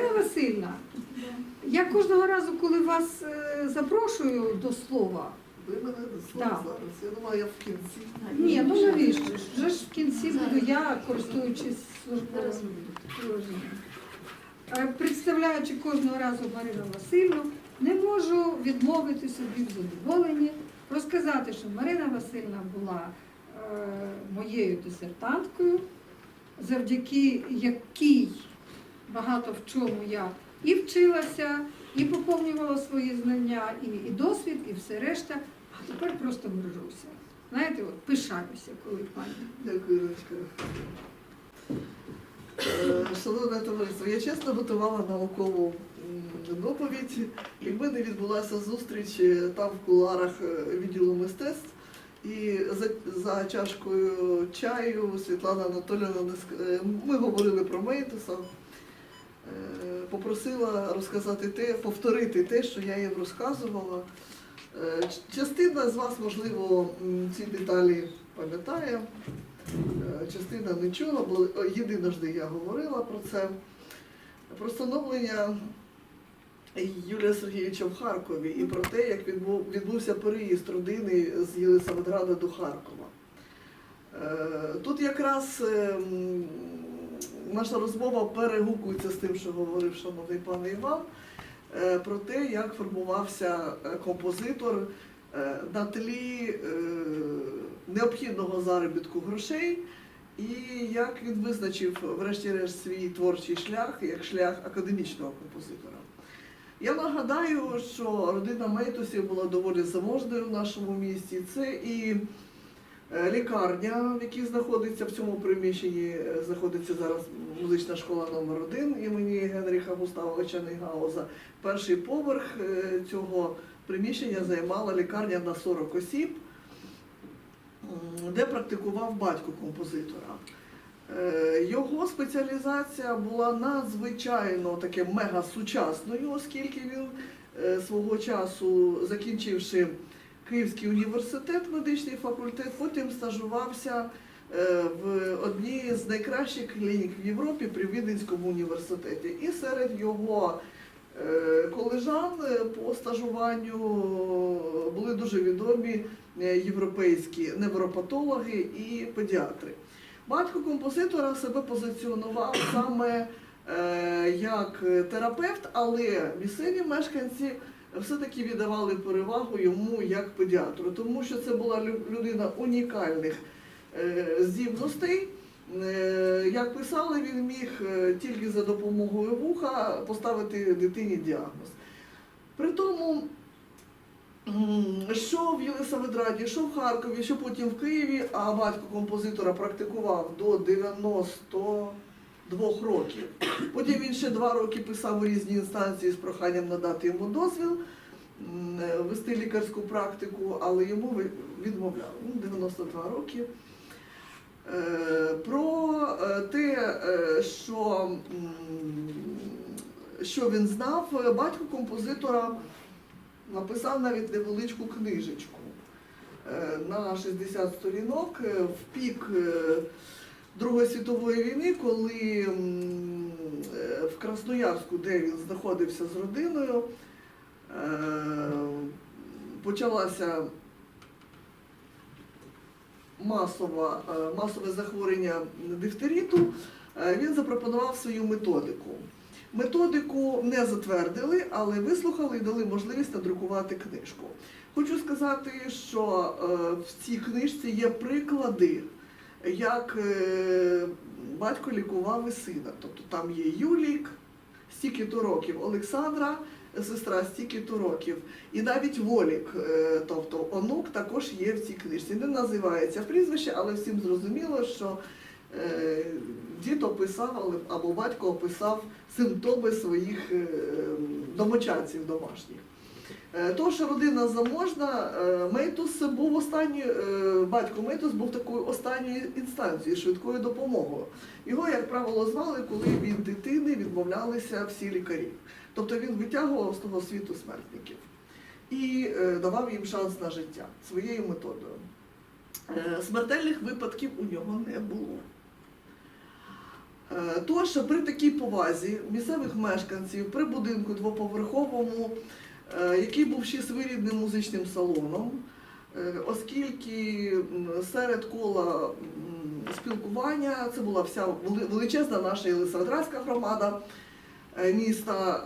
Марина Васильівна, я кожного разу, коли вас е, запрошую до слова, Ви мене не Так. слово зараз. Я думаю, я в кінці. ні, ну навіщо? Вже ж в кінці буду я, користуючись службовим положенням. Е, Представляючи кожного разу Марину Васильівну, не можу відмовити собі в задоволенні, розказати, що Марина Васильівна була е, моєю дисертанткою, завдяки якій багато в чому я і вчилася, і поповнювала свої знання, і, і досвід, і все решта. А тепер просто горжуся. Знаєте, от пишаюся, коли пані. Дякую, Ірочка. Е, Шановне товариство, я чесно готувала наукову доповідь. Якби не відбулася зустріч е, там в кулуарах е, відділу мистецтв, і за, за чашкою чаю Світлана Анатоліївна ми говорили про Мейтуса. Попросила розказати те, повторити те, що я їм розказувала. Е, Частина з вас, можливо, ці деталі пам'ятає, е, частина не чула, бо е, єдиножди я говорила про це. Про встановлення Юлія Сергійовича в Харкові і про те, як відбувся переїзд родини з Єлисаветграда до Харкова. Тут якраз е, м, наша розмова перегукується з тим, що говорив шановний пан Іван, е, про те, як формувався е, композитор е, на тлі необхідного заробітку грошей, і як він визначив, врешті-решт, свій творчий шлях як шлях академічного композитора. Я нагадаю, що родина Мейтусів була доволі заможною в нашому місті. Це і лікарня, в якій знаходиться в цьому приміщенні, е, знаходиться зараз музична школа номер 1 імені Генріха Густавовича Нейгауза. Перший поверх е, цього приміщення займала лікарня на 40 осіб, де практикував батько композитора. Е, Його спеціалізація була надзвичайно таке мега сучасною, оскільки він е, свого часу, закінчивши Київський університет, медичний факультет, потім стажувався е, в одній з найкращих клінік в Європі при Віденському університеті. І серед його е, колежан е, по стажуванню були дуже відомі європейські невропатологи і педіатри. Батько композитора себе позиціонував саме як терапевт, але місцеві мешканці все-таки віддавали перевагу йому як педіатру, тому що це була людина унікальних е, здібностей. Е, Як писали, він міг е, тільки за допомогою вуха поставити дитині діагноз. При тому, що в Єлисаветграді, що в Харкові, що потім в Києві, а батько композитора практикував до 92 років. Потім він ще два роки писав у різні інстанції з проханням надати йому дозвіл вести лікарську практику, але йому відмовляли. Ну, 92 роки. Е, Про е, те, е, що, що він знав, е, батько композитора написав навіть невеличку книжечку е, на 60 сторінок е, в пік е, Другої світової війни, коли е, в Красноярську, де він знаходився з родиною, е, почалася масова, е, масове захворювання дифтериту, е, він запропонував свою методику. Методику не затвердили, але вислухали і дали можливість надрукувати книжку. Хочу сказати, що в цій книжці є приклади, як е, батько лікував і сина. Тобто там є Юлік, стільки-то років, Олександра, сестра стільки-то років. І навіть Волік, е, тобто онук, також є в цій книжці. Не називається прізвище, але всім зрозуміло, що е, дід описав або батько описав симптоми своїх домочадців домашніх. Е, То, що родина заможна, е, Мейтус був останній, е, батько Мейтус був такою останньою інстанцією, швидкою допомогою. Його, як правило, звали, коли від дитини відмовлялися всі лікарі. Тобто він витягував з того світу смертників і давав їм шанс на життя своєю методою. Смертельних випадків у нього не було. Тож при такій повазі місцевих мешканців при будинку двоповерховому, який був ще своєрідним музичним салоном, е, оскільки серед кола спілкування це була вся величезна наша Єлисаветградська громада е, міста.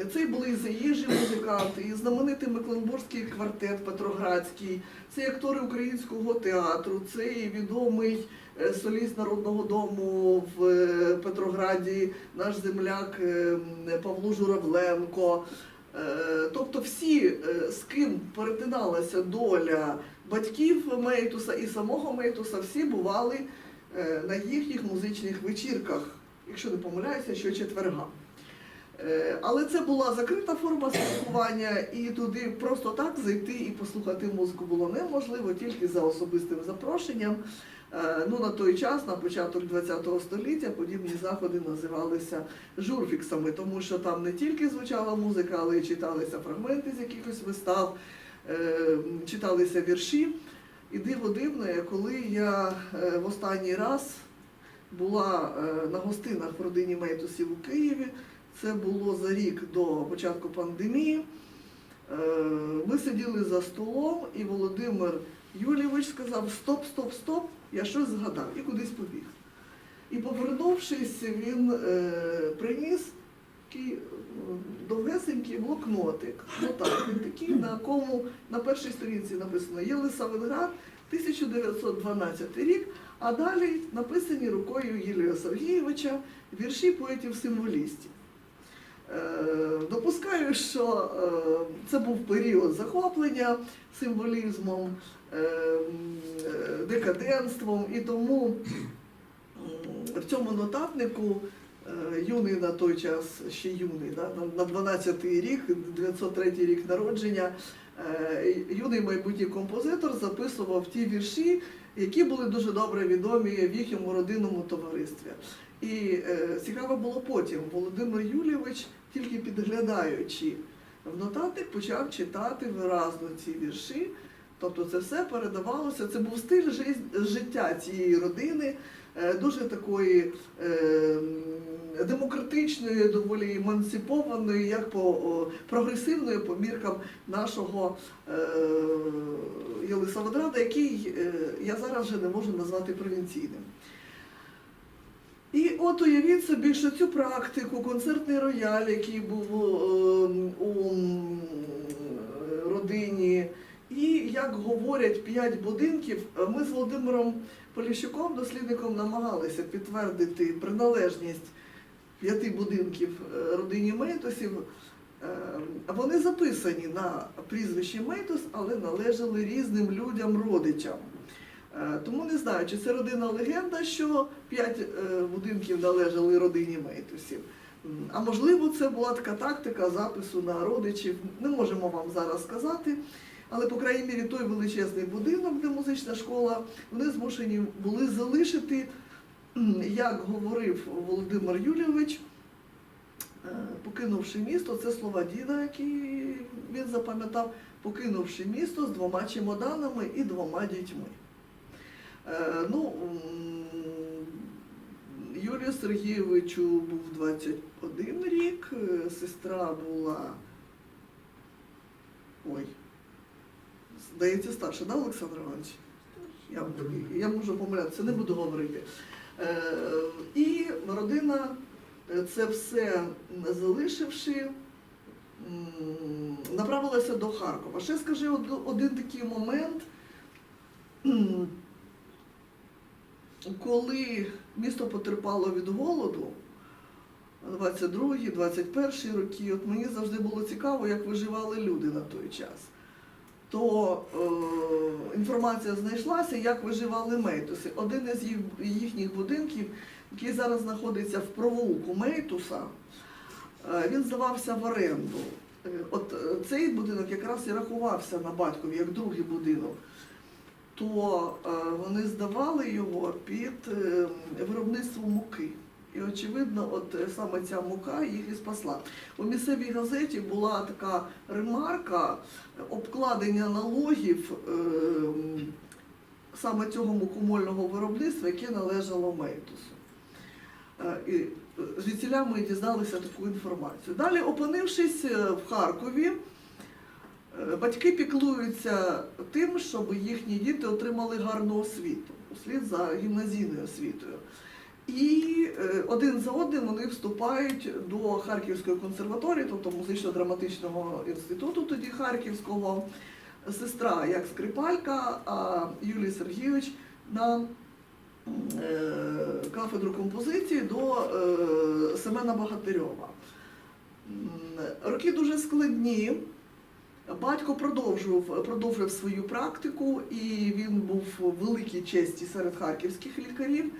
е, Це були і заїжджі музиканти, і знаменитий Мекленбурзький квартет Петроградський, це і актори українського театру, це і відомий е, соліст Народного дому в е, Петрограді, наш земляк е, Павло Журавленко. Е, Тобто всі, е, з ким перетиналася доля батьків Мейтуса і самого Мейтуса, всі бували е, на їхніх музичних вечірках, якщо не помиляюся, щочетверга. Е, Але це була закрита форма спілкування, і туди просто так зайти і послухати музику було неможливо, тільки за особистим запрошенням. Е, Ну, на той час, на початок ХХ століття, подібні заходи називалися журфіксами, тому що там не тільки звучала музика, але й читалися фрагменти з якихось вистав, е, читалися вірші. І диво дивне, коли я е, в останній раз була на гостинах в родині Мейтусів у Києві, це було за рік до початку пандемії. Ми сиділи за столом, і Володимир Юлійович сказав: Стоп, стоп, стоп, я щось згадав і кудись побіг. І повернувшись, він е, приніс такий е, довгесенький блокнотик. Отак, він такий, на кому на першій сторінці написано Єлисаветград, 1912 рік, а далі написані рукою Юлія Сергійовича вірші поетів-символістів. Е, Допускаю, що е, це був період захоплення символізмом, е, декаденством, і тому в цьому нотатнику юний на той час ще юний, на- на 12-й рік, 903 рік народження, юний майбутній композитор записував ті вірші, які були дуже добре відомі в їхньому родинному товаристві. І е, цікаво було потім. Володимир Юлійович, тільки підглядаючи в нотатник, почав читати виразно ці вірші. Тобто це все передавалося. Це був стиль життя цієї родини, е, дуже такої е, демократичної, доволі емансипованої, як по прогресивної по міркам нашого е, Єлисаветграда, який е, я зараз вже не можу назвати провінційним. І от уявіть собі, що цю практику, концертний рояль, який був у родині, і як говорять п'ять будинків, ми з Володимиром Поліщуком, дослідником, намагалися підтвердити приналежність п'яти будинків е, родині Мейтосів. Е, Вони записані на прізвище Мейтос, але належали різним людям, родичам. Е, Тому не знаю, чи це родина легенда, що п'ять будинків належали родині Мейтусів. А можливо, це була така тактика запису на родичів. Не можемо вам зараз сказати. Але, по крайній мірі, той величезний будинок, де музична школа, вони змушені були залишити, як говорив Володимир Юрійович, е, покинувши місто, це слова діда, які він запам'ятав, покинувши місто з двома чемоданами і двома дітьми. Е, Ну, Юрію Сергійовичу був 21 рік, е, сестра була. Ой, здається, старша, да, Олександр Іванович? Я, я можу помилятися, не буду говорити. Е, І родина е, це все залишивши, направилася до Харкова. Ще скажи один такий момент. Коли місто потерпало від голоду, 22-й, 21 роки, от мені завжди було цікаво, як виживали люди на той час. То е, інформація знайшлася, як виживали Мейтуси. Один із їх, їхніх будинків, який зараз знаходиться в провулку Мейтуса, е, він здавався в оренду. Е, От е, цей будинок якраз і рахувався на батькові як другий будинок то е, вони здавали його під е, виробництво муки. І очевидно, от е, саме ця мука їх і спасла. У місцевій газеті була така ремарка обкладення налогів е, саме цього мукомольного виробництва, яке належало Мейтусу. Е, І е, звідсіля ми дізналися таку інформацію. Далі, опинившись е, в Харкові, е, батьки піклуються тим, щоб їхні діти отримали гарну освіту, услід за гімназійною освітою. І е, один за одним вони вступають до Харківської консерваторії, тобто музично-драматичного інституту тоді Харківського. Сестра як скрипалька, а Юлій Сергійович на е, кафедру композиції до е, Семена Богатирьова. Роки дуже складні. Батько продовжував, продовжив свою практику, і він був в великій честі серед харківських лікарів.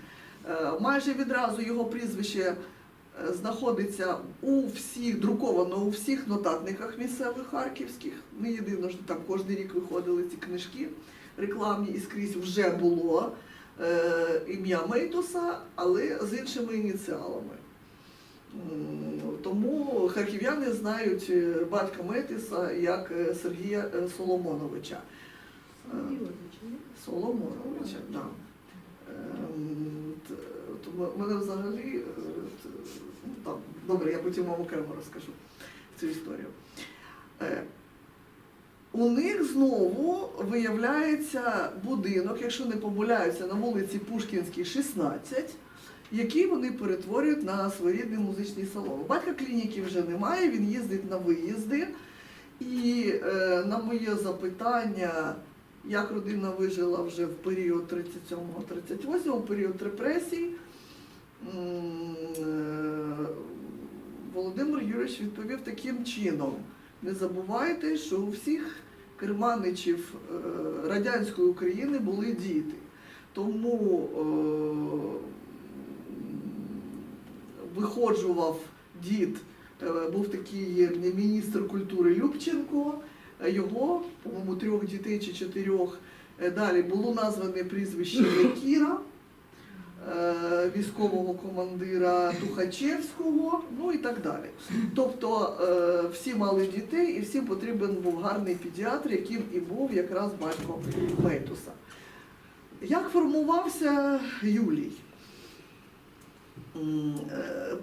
Е, Майже відразу його прізвище е, знаходиться у всіх, друковано у всіх нотатниках місцевих харківських. Не єдино, що там кожен рік виходили ці книжки рекламні і скрізь вже було е, ім'я Мейтуса, але з іншими ініціалами. Тому харків'яни знають батька Метиса як Сергія Соломоновича. Соломоновича, так. Ем, Тому мене взагалі, е, ну, там, добре, я потім вам окремо розкажу цю історію. Е, У них знову виявляється будинок, якщо не помиляються, на вулиці Пушкінській, 16, який вони перетворюють на своєрідний музичний салон. Батька клініки вже немає, він їздить на виїзди. І е, на моє запитання, як родина вижила вже в період 37-38, період репресій, Володимир Юрійович відповів таким чином. Не забувайте, що у всіх керманичів е, радянської України були діти. Тому е, виходжував дід, е, був такий міністр культури Любченко, е, його, по-моєму, трьох дітей чи чотирьох. Е, Далі було назване прізвище Якіра, е, військового командира Тухачевського, ну і так далі. Тобто е, всі мали дітей і всім потрібен був гарний педіатр, яким і був якраз батько Мейтуса. Як формувався Юлій? Е,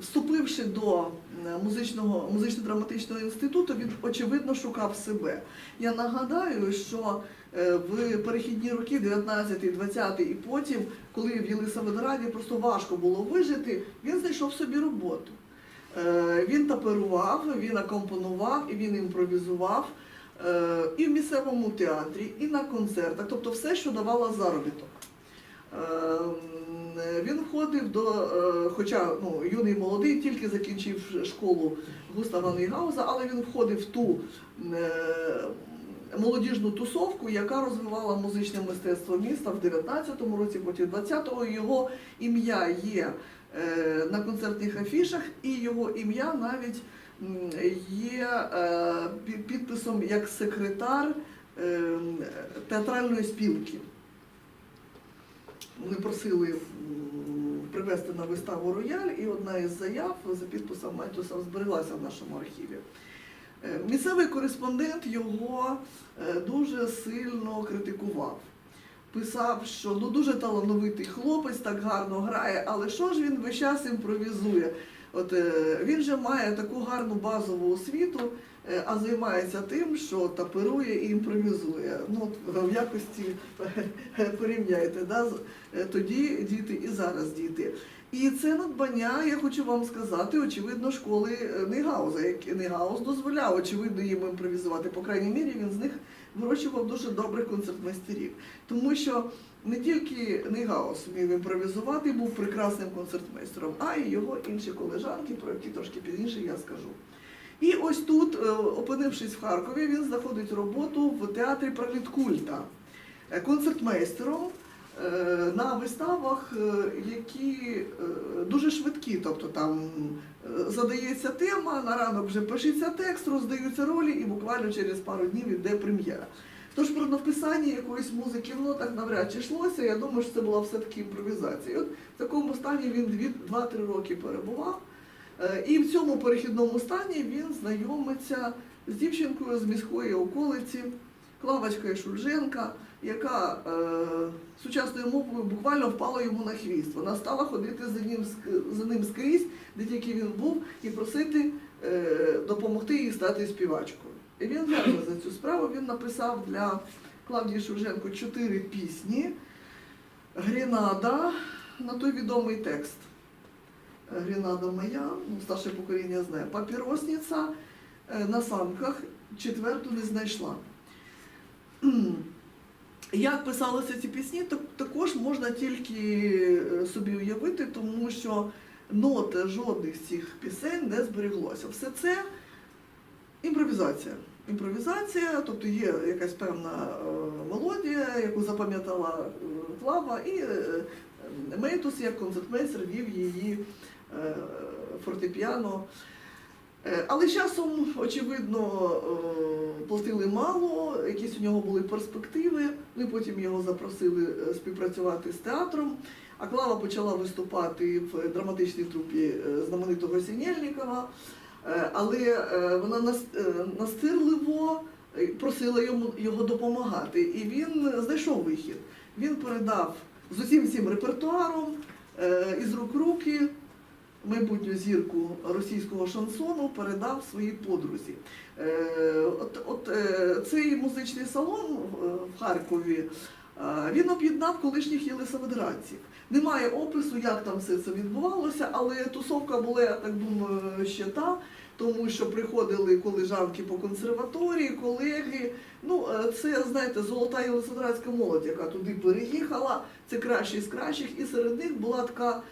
Вступивши до е, музичного музично-драматичного інституту, він очевидно шукав себе. Я нагадаю, що е, в перехідні роки, 19-20 і потім, коли в Єлисаветграді просто важко було вижити, він знайшов собі роботу. Е, Він таперував, він акомпонував і він імпровізував е, і в місцевому театрі, і на концертах, тобто все, що давало заробіток. Е, Він входив до, е, хоча ну, юний молодий, тільки закінчив школу Густава Нейгауза, але він входив в ту е, молодіжну тусовку, яка розвивала музичне мистецтво міста в 19-му році, потім 20-го. Його ім'я є е, на концертних афішах, і його ім'я навіть є е, підписом як секретар е, театральної спілки. Вони просили привезти на виставу рояль, і одна із заяв за підписом Майтуса збереглася в нашому архіві. Е, Місцевий кореспондент його е, дуже сильно критикував. Писав, що ну дуже талановитий хлопець, так гарно грає, але що ж він весь час імпровізує? От е, він же має таку гарну базову освіту, а займається тим, що таперує і імпровізує. Ну, в якості порівняйте, да? тоді діти і зараз діти. І це надбання, я хочу вам сказати, очевидно, школи е, Нейгауза. Як Нейгаус дозволяв, очевидно, їм імпровізувати. По крайній мірі він з них вирощував дуже добрих концертмейстерів. Тому що не тільки Нейгаус вмів імпровізувати, був прекрасним концертмейстером, а й його інші колежанки, про які трошки пізніше я скажу. І ось тут, е, опинившись в Харкові, він знаходить роботу в театрі Проліткульта е, концертмейстером на виставах, е, які е, дуже швидкі. Тобто там е, задається тема, на ранок вже пишеться текст, роздаються ролі, і буквально через пару днів іде прем'єра. Тож про написання якоїсь музики в нотах навряд чи йшлося. Я думаю, що це була все-таки імпровізація. І От в такому стані він дві- 2-3 роки перебував. Е, І в цьому перехідному стані він знайомиться з дівчинкою з міської околиці, Клавочкою Шульженка, яка е, сучасною мовою буквально впала йому на хвіст. Вона стала ходити за ним, за ним скрізь, де тільки він був, і просити е, допомогти їй стати співачкою. І він взявся за цю справу. Він написав для Клавдії Шевченко чотири пісні. Гренада на той відомий текст. Гренада моя, ну, старше покоління знає. Папіросниця е, на самках четверту не знайшла. Як писалися ці пісні, так- також можна тільки е, собі уявити, тому що нот жодних з цих пісень не збереглося. Все це імпровізація. Імпровізація, тобто є якась певна е, мелодія, яку запам'ятала Клава, і е, е, Мейтус як концертмейстер вів її фортепіано. Е, Але часом, очевидно, е, платили мало, якісь у нього були перспективи. І потім його запросили е, співпрацювати з театром. А Клава почала виступати в драматичній трупі знаменитого Сінєльнікова. Але вона настирливо просила його допомагати. І він знайшов вихід. Він передав з усім цим репертуаром із рук руки майбутню зірку російського шансону передав своїй подрузі. Е, От, от е, цей музичний салон в- Харкові. е, Він об'єднав колишніх єлисаветградців. Немає опису, як там все це відбувалося, але тусовка була, я так думаю, ще та, тому що приходили колежанки по консерваторії, колеги. Ну, це, знаєте, золота єлисаветградська молодь, яка туди переїхала. Це кращі з кращих, і серед них була така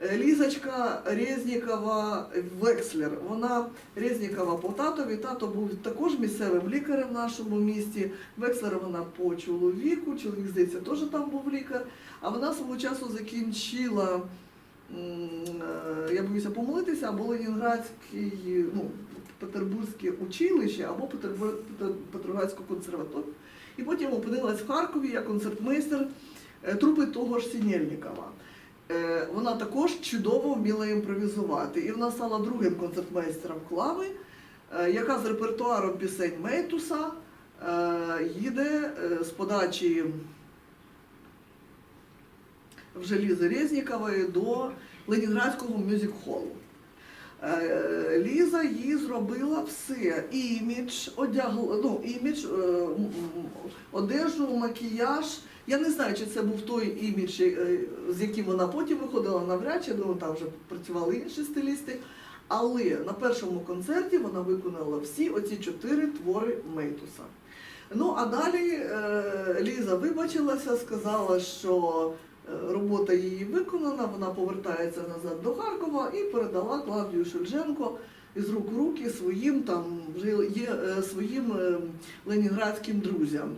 Лізочка Резнікова Векслер. Вона Резнікова по татові. Тато був також місцевим лікарем в нашому місті. Векслер вона по чоловіку. Чоловік, здається, теж там був лікар. А вона свого часу закінчила, е, я боюся помилитися, або Ленінградський, ну, Петербурзьке училище, або Петроградську консерваторію. І потім опинилась в Харкові як концертмейстер е, трупи того ж Сінєльнікова. Е, Вона також чудово вміла імпровізувати. І вона стала другим концертмейстером Клави, е, яка з репертуаром пісень Мейтуса е, їде з подачі вже Лізи Резнікової до Ленінградського мюзик-холу. Ліза їй зробила все. Імідж, одягла, ну, імідж, одежу, макіяж. Я не знаю, чи це був той імідж, е, з яким вона потім виходила навряд чи, ну, там вже працювали інші стилісти. Але на першому концерті вона виконала всі оці чотири твори Мейтуса. Ну а далі е, Ліза вибачилася, сказала, що е, робота її виконана, вона повертається назад до Харкова і передала Клавдію Шульженко із рук в руки своїм там вже є своїм е, ленінградським друзям.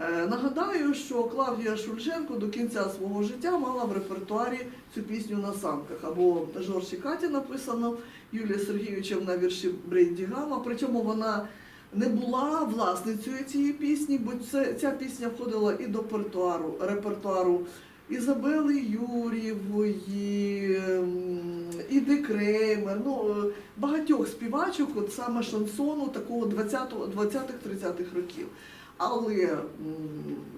Е, Нагадаю, що Клавдія Шульженко до кінця свого життя мала в репертуарі цю пісню на самках. Або Жорж і Катя написано Юлія Сергійовичем на вірші Бренді Гама. Причому вона не була власницею цієї пісні, бо це, ця пісня входила і до репертуару, репертуару Ізабели Юрієвої, ем, Іди Креймер, ну, е, багатьох співачок, от саме шансону такого 20-го 20-30-х років. Але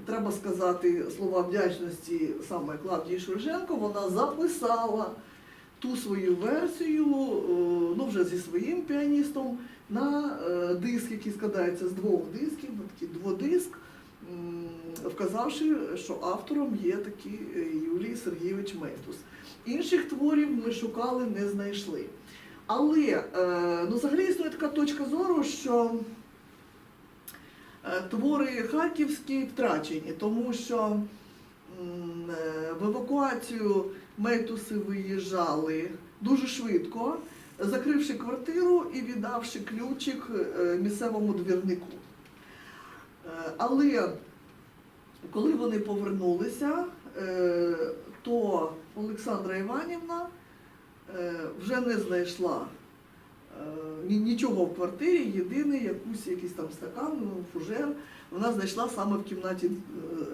треба сказати слова вдячності саме Клавдії Шульженко, вона записала ту свою версію, е, ну вже зі своїм піаністом, на е, диск, який складається з двох дисків, на такий дводиск, вказавши, що автором є такий е, Юлій Сергійович Мейтус. Інших творів ми шукали, не знайшли. Але ну, взагалі існує така точка зору, що твори харківські втрачені, тому що е, в евакуацію Мейтуси виїжджали дуже швидко, закривши квартиру і віддавши ключик е, місцевому двірнику. Е, Але коли вони повернулися, е, то Олександра Іванівна е, вже не знайшла е, нічого в квартирі, єдиний якусь якийсь там стакан, ну, фужер. Вона знайшла саме в кімнаті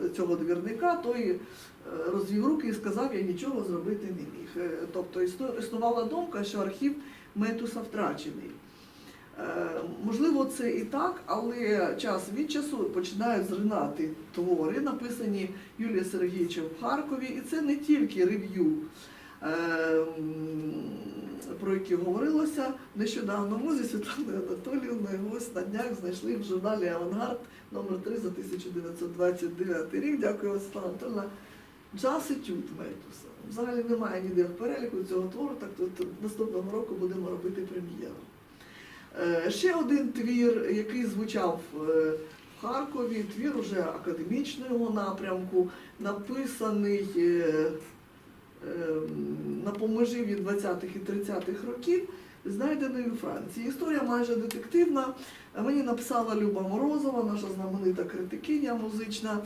е, цього двірника, той е, розвів руки і сказав, я нічого зробити не міг. Е, Тобто існувала думка, що архів Метуса втрачений. Можливо, це і так, але час від часу починають зринати твори, написані Юлією Сергійовичем в Харкові, і це не тільки рев'ю, про які говорилося нещодавно. Ми зі Світланою Анатоліївною ось на днях знайшли в журналі Авангард номер 3 за 1929 рік. Дякую, Світлана Анатольовна. Джаз етюд Мельтуса. Взагалі немає ніде в переліку цього твору, так тут наступного року будемо робити прем'єру. Е, Ще один твір, який звучав е, в Харкові, твір уже академічного напрямку, написаний е, на поможиві 20-х і 30-х років, знайдений у Франції. Історія майже детективна. Мені написала Люба Морозова, наша знаменита критикиня музична.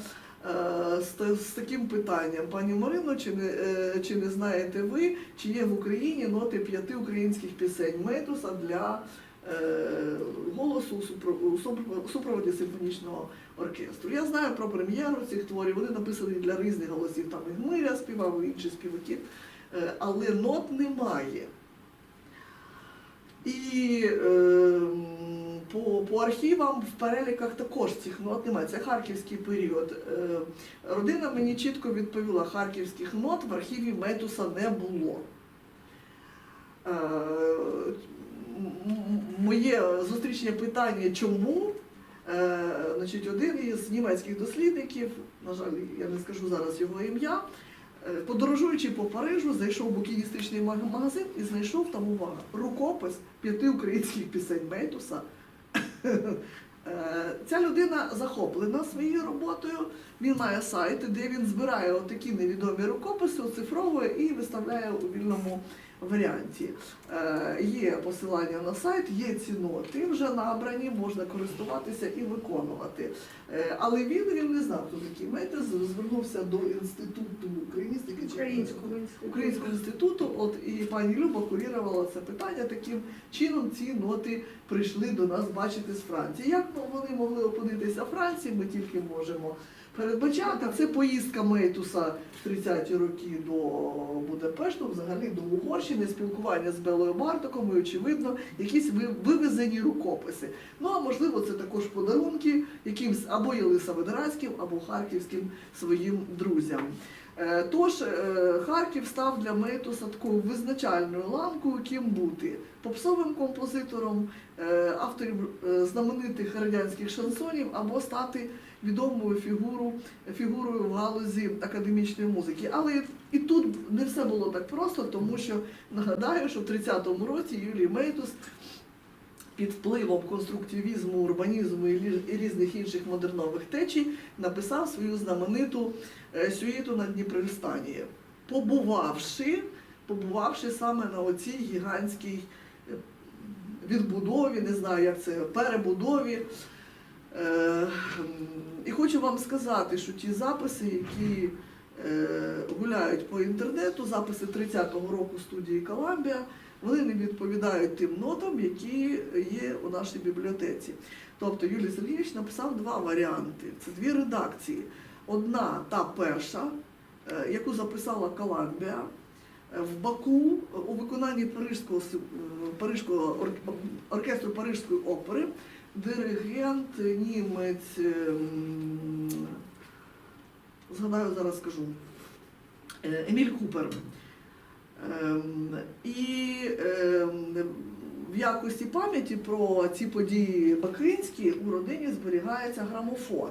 е, З, з таким питанням, пані Марино, чи не, е, чи не знаєте ви, чи є в Україні ноти п'яти українських пісень Метуса для голосу у супро- у супро- у супроводі симфонічного оркестру. Я знаю про прем'єру цих творів, вони написані для різних голосів, там і Гмиря співав, і інші співаки, Е, але нот немає. І е, по, по архівам в переліках також цих нот немає. Це харківський період. Е, родина мені чітко відповіла, харківських нот в архіві Метуса не було. Е, моє зустрічне питання, чому? Е, значить, один із німецьких дослідників, на жаль, я не скажу зараз його ім'я, е, подорожуючи по Парижу, зайшов в букіністичний магазин і знайшов там увага рукопис п'яти українських пісень Мейтуса. Е, Ця людина захоплена своєю роботою. Він має сайт, де він збирає такі невідомі рукописи, оцифровує і виставляє у вільному варіанті. Е, Є посилання на сайт, є ці ноти вже набрані, можна користуватися і виконувати. Е, Але він, він не знав, хто такий Метис, звернувся до інституту україністики Українського інституту. Українського інституту. От і пані Люба курірувала це питання. Таким чином ці ноти прийшли до нас бачити з Франції. Як вони могли опинитися в Франції, ми тільки можемо передбачати. Це поїздка Мейтуса в 30-ті роки до Будапешту, взагалі до Угорщини, спілкування з Белою Бартоком і, очевидно, якісь ви- вивезені рукописи. Ну а можливо, це також подарунки якимсь або Єлисаветградським, або харківським своїм друзям. Е, Тож е, Харків став для Мейтуса такою визначальною ланкою, ким бути попсовим композитором, е, автором е, знаменитих радянських шансонів, або стати відомою фігуру, фігурою в галузі академічної музики. Але і тут не все було так просто, тому що нагадаю, що в 30-му році Юлій Мейтус під впливом конструктивізму, урбанізму і різних інших модернових течій написав свою знамениту е, сюїту на Дніпрельстані, побувавши, побувавши саме на оцій гігантській е, відбудові, не знаю, як це, перебудові. Е, І хочу вам сказати, що ті записи, які е, гуляють по інтернету, записи 30-го року студії Коламбія, вони не відповідають тим нотам, які є у нашій бібліотеці. Тобто Юлій Сергійович написав два варіанти. Це дві редакції. Одна та перша, е, яку записала Коламбія е, в Баку у виконанні Парижського оркестру Парижської опери, диригент, німець, е, згадаю зараз скажу, е, Еміль Купер. Ем, І ем, в якості пам'яті про ці події бакинські у родині зберігається грамофон.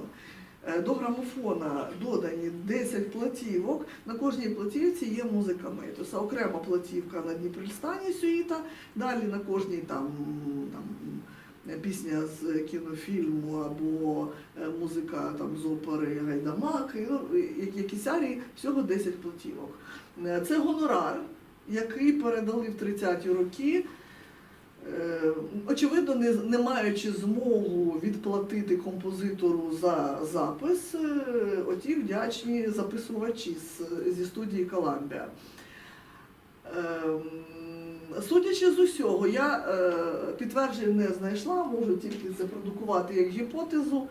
Е, До грамофона додані 10 платівок. На кожній платівці є музика Мейтуса. Окрема платівка на Дніпрельстані Сюїта, далі на кожній там, там пісня з кінофільму або е, музика там, з опери Гайдамак, ну, якісь арії, всього 10 платівок. Е, Це гонорар, який передали в 30-ті роки. Е, Очевидно, не, не маючи змогу відплатити композитору за запис, оті вдячні записувачі з, зі студії Коламбія. Судячи з усього, я е, підтверджень не знайшла, можу тільки це продукувати як гіпотезу.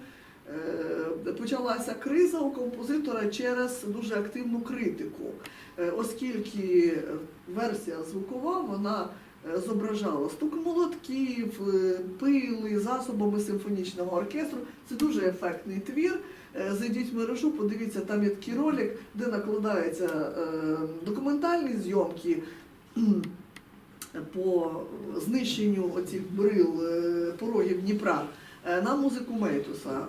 Е, Почалася криза у композитора через дуже активну критику, Е, оскільки версія звукова вона зображало стук молотків, пили, засобами симфонічного оркестру. Це дуже ефектний твір. Зайдіть в мережу, подивіться, там є такий ролик, де накладаються документальні зйомки по знищенню оцих брил е, порогів Дніпра е, на музику Мейтуса.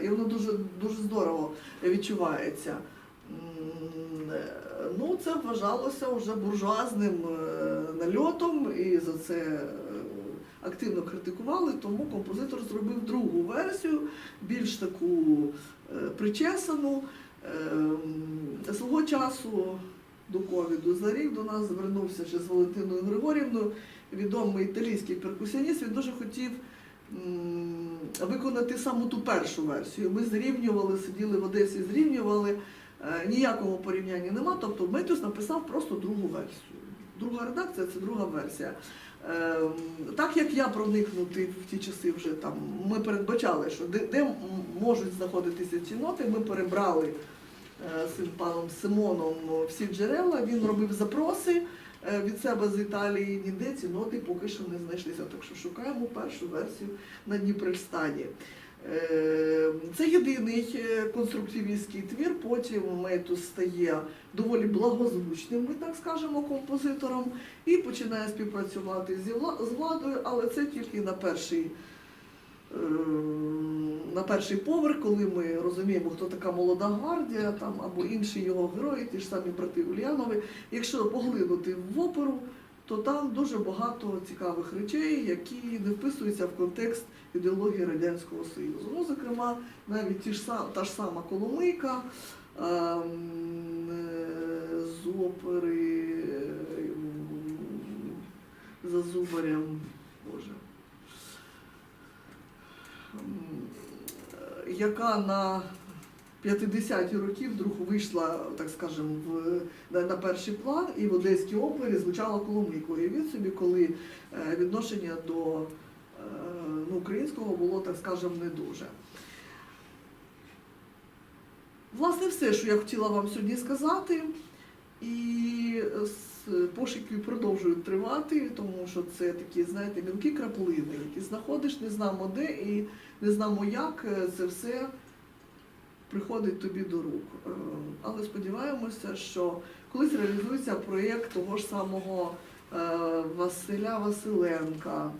Е, І воно дуже, дуже здорово відчувається. Ну, це вважалося вже буржуазним нальотом, і за це активно критикували, тому композитор зробив другу версію, більш таку причесану. Свого часу до ковіду за рік до нас звернувся ще з Валентиною Григорівною, відомий італійський перкусіоніст. Він дуже хотів виконати саму ту першу версію. Ми зрівнювали, сиділи в Одесі, зрівнювали. Е, Ніякого порівняння нема. Тобто Метюс написав просто другу версію. Друга редакція це друга версія. Ем, Так як я проникнути в ті часи вже там, ми передбачали, що де, де можуть знаходитися ці ноти, ми перебрали цим паном Симоном всі джерела, він робив запроси е, від себе з Італії, ніде ці ноти поки що не знайшлися. Так що шукаємо першу версію на Дніпрельстані. Е, Це єдиний е, конструктивістський твір, потім Метус стає доволі благозвучним, ми так скажемо, композитором і починає співпрацювати з владою, але це тільки на перший, е, на перший поверх, коли ми розуміємо, хто така молода гвардія там, або інші його герої, ті ж самі брати Ульянови. Якщо поглинути в оперу, то там дуже багато цікавих речей, які не вписуються в контекст ідеології Радянського Союзу. Ну, зокрема, навіть ті ж та ж сама Коломийка ем, з опери е, за зубарем, Боже. Е, Яка на 50-ті роки вдруг вийшла, так скажемо, в, на, перший план і в Одеській опері звучала Коломийко. І собі, коли е, відношення до е, ну, українського було, так скажемо, не дуже. Власне, все, що я хотіла вам сьогодні сказати. І з- пошуки продовжують тривати, тому що це такі, знаєте, мілкі краплини, які знаходиш, не знамо де і не знамо як е, це все приходить тобі до рук. Е, Але сподіваємося, що колись реалізується проєкт того ж самого е, Василя Василенка.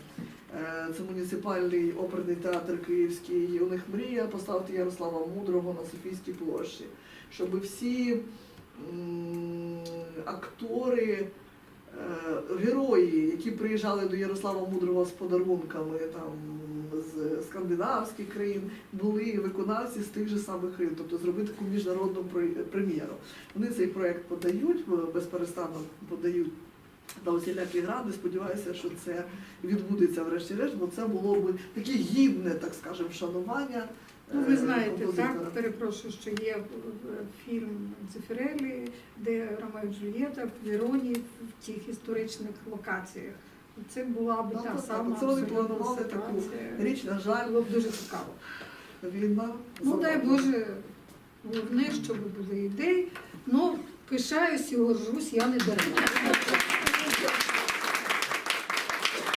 Е, Це муніципальний оперний театр Київський. У них мрія поставити Ярослава Мудрого на Софійській площі, щоб всі актори, е, герої, які приїжджали до Ярослава Мудрого з подарунками там, з скандинавських країн, були виконавці з тих же самих країн, тобто зробити таку міжнародну прем'єру. Вони цей проєкт подають, безперестанно подають на усілякі гради. Сподіваюся, що це відбудеться врешті-решт, бо це було б таке гідне, так скажемо, вшанування. Ну, ви е, знаєте, так, перепрошую, що є е, фільм Дзефірелі, де Ромео і Джульєта в Віроні в тих історичних локаціях. Це була б Так, та сама абсолютно таку. Річ, на жаль, Було б дуже цікаво. війна. Ну дай. Боже, головне, щоб були ідеї. Ну, пишаюсь і горжусь, я не дарма.